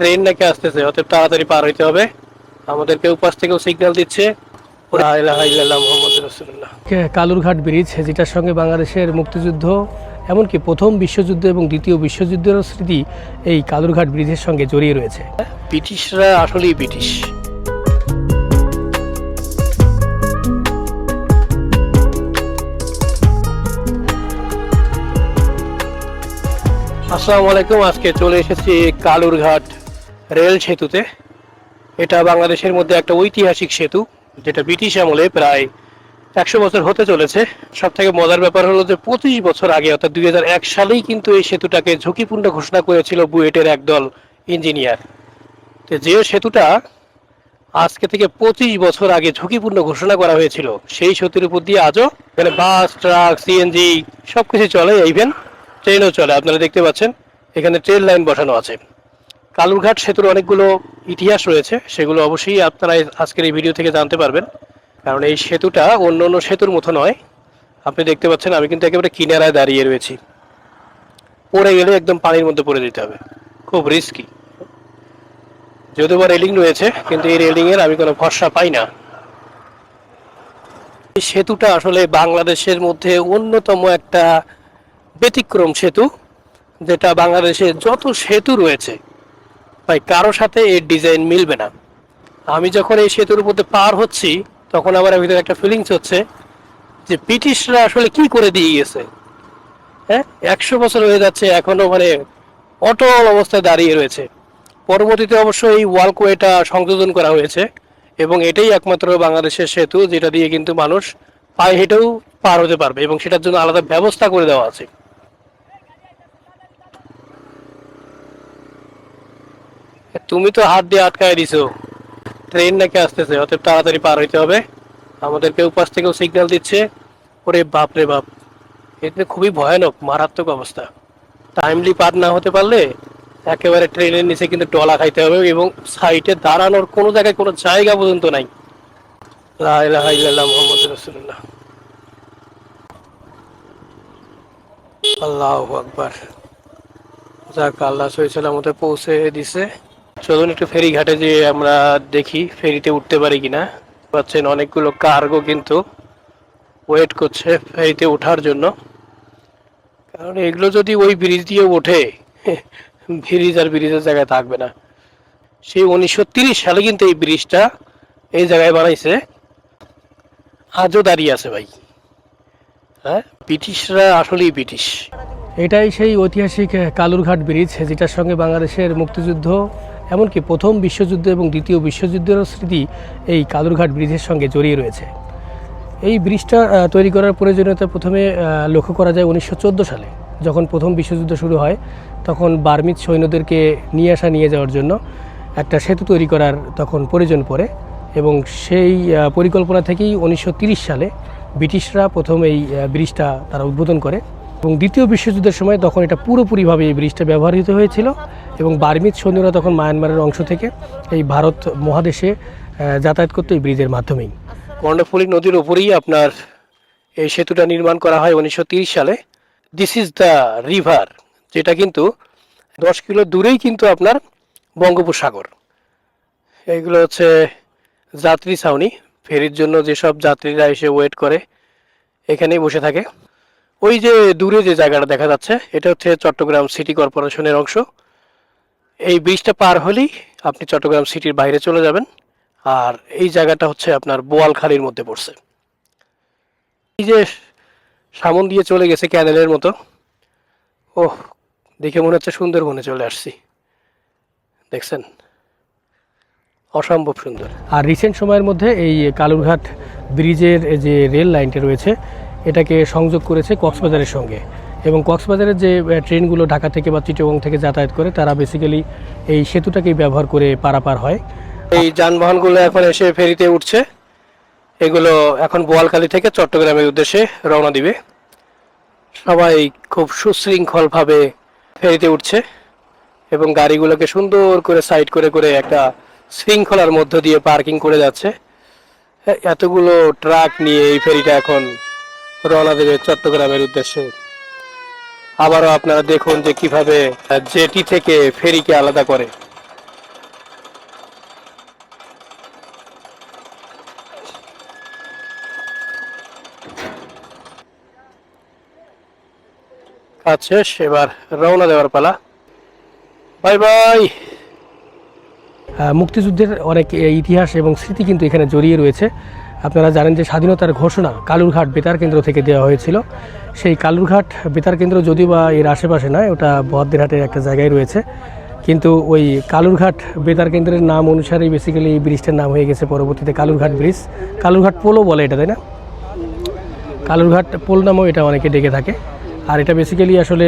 Train নাকি আসতেছে অতএব তাড়াতাড়ি পার হইতে হবে। আমাদেরকে উপাস থেকেও সিগন্যাল দিচ্ছে। কালুরঘাট ব্রিজ যেটার সঙ্গে বাংলাদেশের মুক্তিযুদ্ধ এমনকি প্রথম বিশ্বযুদ্ধ এবং দ্বিতীয় বিশ্বযুদ্ধেরও স্মৃতি এই কালুরঘাট ব্রিজের সঙ্গে জড়িয়ে রয়েছে। ব্রিটিশরা আসলেই ব্রিটিশ। আসসালামু আলাইকুম আজকে চলে এসেছি কালুরঘাট রেল সেতুতে। এটা বাংলাদেশের মধ্যে একটা ঐতিহাসিক সেতু, যেটা ব্রিটিশ আমলে প্রায় একশো বছর হতে চলেছে। সব থেকে মজার ব্যাপার হলো যে পঁচিশ বছর আগে, অর্থাৎ দুই হাজার এক সালেই কিন্তু এই সেতুটাকে ঝুঁকিপূর্ণ ঘোষণা করেছিল বুয়েটের একদল ইঞ্জিনিয়ার। তো যে সেতুটা আজকে থেকে পঁচিশ বছর আগে ঝুঁকিপূর্ণ ঘোষণা করা হয়েছিল, সেই সেতুর উপর দিয়ে আজও মানে বাস, ট্রাক সিএনজি সব সবকিছু চলে ইভেন ট্রেনও চলে। আপনারা দেখতে পাচ্ছেন, এখানে ট্রেন লাইন বসানো আছে। কালুরঘাট সেতুর অনেকগুলো ইতিহাস রয়েছে, সেগুলো অবশ্যই আপনারা আজকের এই ভিডিও থেকে জানতে পারবেন। কারণ এই সেতুটা অন্য অন্য সেতুর মতো নয়। আপনি দেখতে পাচ্ছেন আমি কিন্তু একেবারে কিনারায় দাঁড়িয়ে রয়েছি। পড়ে গেলে একদম পানির মধ্যে পড়ে দিতে হবে। খুব রিস্কি যদিও বা রেলিং রয়েছে, কিন্তু এই রেলিং এর আমি কোনো ভরসা পাই না। এই সেতুটা আসলে বাংলাদেশের মধ্যে অন্যতম একটা ব্যতিক্রম সেতু, যেটা বাংলাদেশের যত সেতু রয়েছে ভাই, কারও সাথে এর ডিজাইন মিলবে না। আমি যখন এই সেতুর মধ্যে পার হচ্ছি, তখন আমার ভিতরে একটা ফিলিংস হচ্ছে যে ব্রিটিশরা আসলে কি করে দিয়ে গেছে হ্যাঁ একশো বছর হয়ে যাচ্ছে, এখনও মানে অটল অবস্থায় দাঁড়িয়ে রয়েছে। পরবর্তীতে অবশ্য এই ওয়ালকোয়েটা সংযোজন করা হয়েছে, এবং এটাই একমাত্র বাংলাদেশের সেতু, যেটা দিয়ে কিন্তু মানুষ পায়ে হেঁটেও পার হতে পারবে, এবং সেটার জন্য আলাদা ব্যবস্থা করে দেওয়া আছে। তুমি তো হাত দিয়ে আটকায় দিছো। ট্রেন নাকি আসতেছে, অতএব তাড়াতাড়ি পার হইতে হবে। আমাদেরকে উপাস থেকেও সিগন্যাল দিচ্ছে। ওরে বাপ রে বাপ। এতে খুবই ভয়ানক, মারাত্মক অবস্থা। টাইমলি পার না হতে পারলে একেবারে ট্রেনের নিচে কিন্তু টলা খাইতে হবে এবং সাইটে দাঁড়ানোর কোনো জায়গায় কোনো জায়গা পর্যন্ত নাই। মুহাম্মাদুর রাসূলুল্লাহ। আল্লাহু আকবার। যাক, আল্লাহ মতো পৌঁছে দিছে। চলুন একটু ফেরি ঘাটে যে আমরা দেখি, ফেরিতে উঠতে পারি কিনা। পাচ্ছেন অনেকগুলো কার্গো কিন্তু ওয়েট করছে ফেরিতে ওঠার জন্য। কারণ এগুলো যদি ওই ব্রিজ দিয়ে ওঠে ব্রিজ আর ব্রিজের জায়গায় থাকবে না। সেই উনিশশো তিরিশ সালে কিন্তু এই ব্রিজটা এই জায়গায় বানাইছে। আজও দাঁড়িয়ে আছে ভাই। হ্যাঁ ব্রিটিশরা আসলেই ব্রিটিশ। এটাই সেই ঐতিহাসিক কালুরঘাট ব্রিজ যেটার সঙ্গে বাংলাদেশের মুক্তিযুদ্ধ এমনকি প্রথম বিশ্বযুদ্ধ এবং দ্বিতীয় বিশ্বযুদ্ধেরও স্মৃতি এই কালুরঘাট ব্রিজের সঙ্গে জড়িয়ে রয়েছে। এই ব্রিজটা তৈরি করার প্রয়োজনীয়তা প্রথমে লক্ষ্য করা যায় উনিশশো চোদ্দ সালে, যখন প্রথম বিশ্বযুদ্ধ শুরু হয়, তখন বার্মিজ সৈন্যদেরকে নিয়ে আসা, নিয়ে যাওয়ার জন্য একটা সেতু তৈরি করার তখন প্রয়োজন পড়ে এবং সেই পরিকল্পনা থেকেই উনিশশো সালে ব্রিটিশরা প্রথম এই ব্রিজটা তারা উদ্বোধন করে। এবং দ্বিতীয় বিশ্বযুদ্ধের সময় তখন এটা পুরোপুরিভাবে এই ব্রিজটা ব্যবহৃত হয়েছিল এবং বার্মিজ সৈন্যরা তখন মায়ানমারের অংশ থেকে এই ভারত মহাদেশে যাতায়াত করতো এই ব্রিজের মাধ্যমেই। কর্ণফুলী নদীর উপরেই আপনার এই সেতুটা নির্মাণ করা হয় উনিশশো সালে। দিস ইজ দ্য রিভার যেটা কিন্তু দশ কিলো দূরেই কিন্তু আপনার বঙ্গোপসাগর। এইগুলো হচ্ছে যাত্রী ছাউনি, ফেরির জন্য যেসব যাত্রীরা এসে ওয়েট করে, এখানেই বসে থাকে। ওই যে দূরে যে জায়গাটা দেখা যাচ্ছে, এটা হচ্ছে চট্টগ্রাম সিটি কর্পোরেশনের অংশ। এই ব্রিজটা পার হলেই আপনি চট্টগ্রাম সিটির বাইরে চলে যাবেন, আর এই জায়গাটা হচ্ছে আপনার বোয়ালখালীর মধ্যে পড়ছে। এই যে সামন দিয়ে চলে গেছে ক্যানেলের মতো। ওহ, দেখে মনে হচ্ছে সুন্দরবনে চলে আসছি। দেখছেন? অসম্ভব সুন্দর। আর রিসেন্ট সময়ের মধ্যে এই কালুরঘাট ব্রিজের যে রেল লাইনটা রয়েছে এটাকে সংযোগ করেছে কক্সবাজারের সঙ্গে। এবং কক্সবাজারের যে ট্রেনগুলো ঢাকা থেকে বা চিটগং থেকে যাতায়াত করে, তারা বেসিক্যালি এই সেতুটাকেই ব্যবহার করে পারাপার হয়। এই যানবাহনগুলো এখন এসে ফেরিতে উঠছে। এগুলো এখন বোয়ালখালী থেকে চট্টগ্রামের উদ্দেশ্যে রওনা দিবে। সবাই খুব সুশৃঙ্খলভাবে ফেরিতে উঠছে এবং গাড়িগুলোকে সুন্দর করে সাইড করে করে একটা শৃঙ্খলার মধ্য দিয়ে পার্কিং করে যাচ্ছে। এতগুলো ট্রাক নিয়ে এই ফেরিটা এখন রওনা দেবে চট্টগ্রামের উদ্দেশ্যে। আবারও আপনারা দেখুন যে কীভাবে জেটি থেকে ফেরিকে আলাদা করে। শেষ, এবার রওনা দেওয়ার পালা। Bye bye! মুক্তিযুদ্ধের অনেক ইতিহাস এবং স্মৃতি কিন্তু এখানে জড়িয়ে রয়েছে। আপনারা জানেন যে স্বাধীনতার ঘোষণা কালুরঘাট বেতার কেন্দ্র থেকে দেওয়া হয়েছিল। সেই কালুরঘাট বেতার কেন্দ্র যদিও বা এর আশেপাশে নয়, ওটা বহদ্দেরহাটের একটা জায়গায় রয়েছে। কিন্তু ওই কালুরঘাট বেতার কেন্দ্রের নাম অনুসারে বেসিক্যালি ব্রিজটার নাম হয়ে গেছে পরবর্তীতে কালুরঘাট ব্রিজ কালুরঘাট পোলও বলে এটা, তাই না? কালুরঘাট পোল নামেও এটা অনেকে ডেকে থাকে। আর এটা বেসিক্যালি আসলে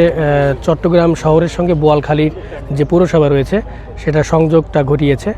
চট্টগ্রাম শহরের সঙ্গে বোয়ালখালীর যে পৌরসভা রয়েছে, সেটা সংযোগটা ঘটিয়েছে।